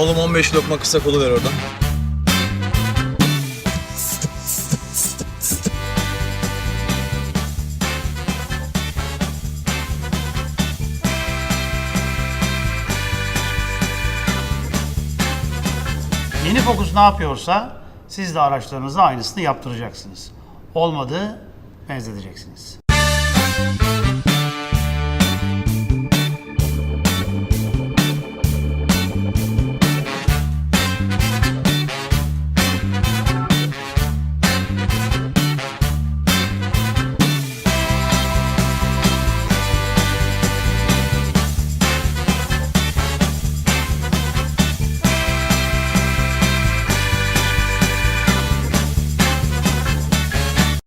Oğlum 15 lokma kısa kolu ver oradan. Yeni Focus ne yapıyorsa siz de araçlarınıza aynısını yaptıracaksınız. Olmadı benzeteceksiniz.